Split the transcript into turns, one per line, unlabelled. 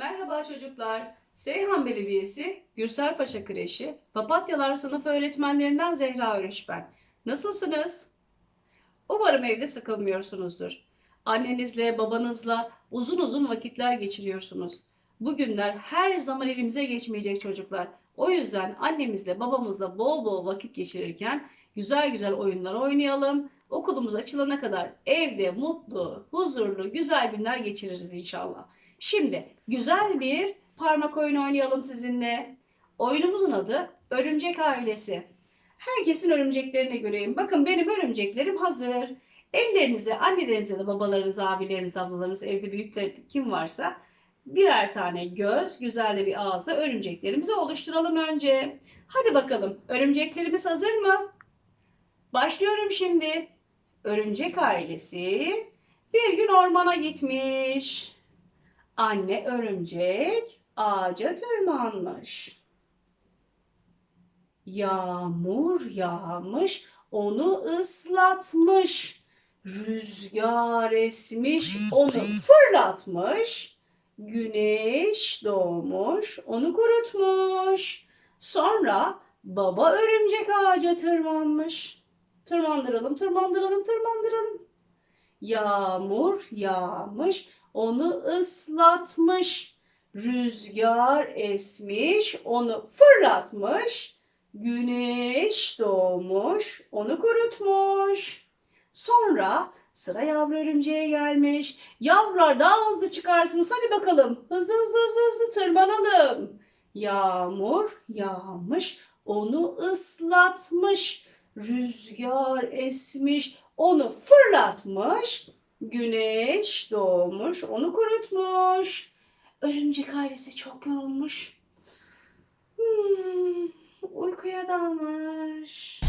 Merhaba çocuklar. Seyhan Belediyesi, Gürselpaşa Kreşi, Papatyalar sınıf öğretmenlerinden Zehra Örüş ben. Nasılsınız? Umarım evde sıkılmıyorsunuzdur. Annenizle, babanızla uzun uzun vakitler geçiriyorsunuz. Bu günler her zaman elimize geçmeyecek çocuklar. O yüzden annemizle, babamızla bol bol vakit geçirirken güzel güzel oyunlar oynayalım. Okulumuz açılana kadar evde mutlu, huzurlu, güzel günler geçiririz inşallah. Şimdi güzel bir parmak oyunu oynayalım sizinle. Oyunumuzun adı Örümcek Ailesi. Herkesin örümceklerini göreyim. Bakın benim örümceklerim hazır. Ellerinize, annelerinize babalarınız, abileriniz, ablalarınız, evde büyükler kim varsa birer tane göz, güzel de bir ağızla örümceklerimizi oluşturalım önce. Hadi bakalım. Örümceklerimiz hazır mı? Başlıyorum şimdi. Örümcek ailesi bir gün ormana gitmiş. Anne örümcek ağaca tırmanmış. Yağmur yağmış, onu ıslatmış. Rüzgar esmiş, onu fırlatmış. Güneş doğmuş, onu kurutmuş. Sonra baba örümcek ağaca tırmanmış. Tırmandıralım, tırmandıralım, tırmandıralım. Yağmur yağmış, onu ıslatmış. Rüzgar esmiş, onu fırlatmış. Güneş doğmuş, onu kurutmuş. Sonra sıra yavru örümceğe gelmiş. Yavrular daha hızlı çıkarsınız. Hadi bakalım. Hızlı hızlı hızlı hızlı tırmanalım. Yağmur yağmış, onu ıslatmış. Rüzgar esmiş, onu fırlatmış. Güneş doğmuş, onu kurutmuş. Örümcek ailesi çok yorulmuş. Hmm, uykuya dalmış.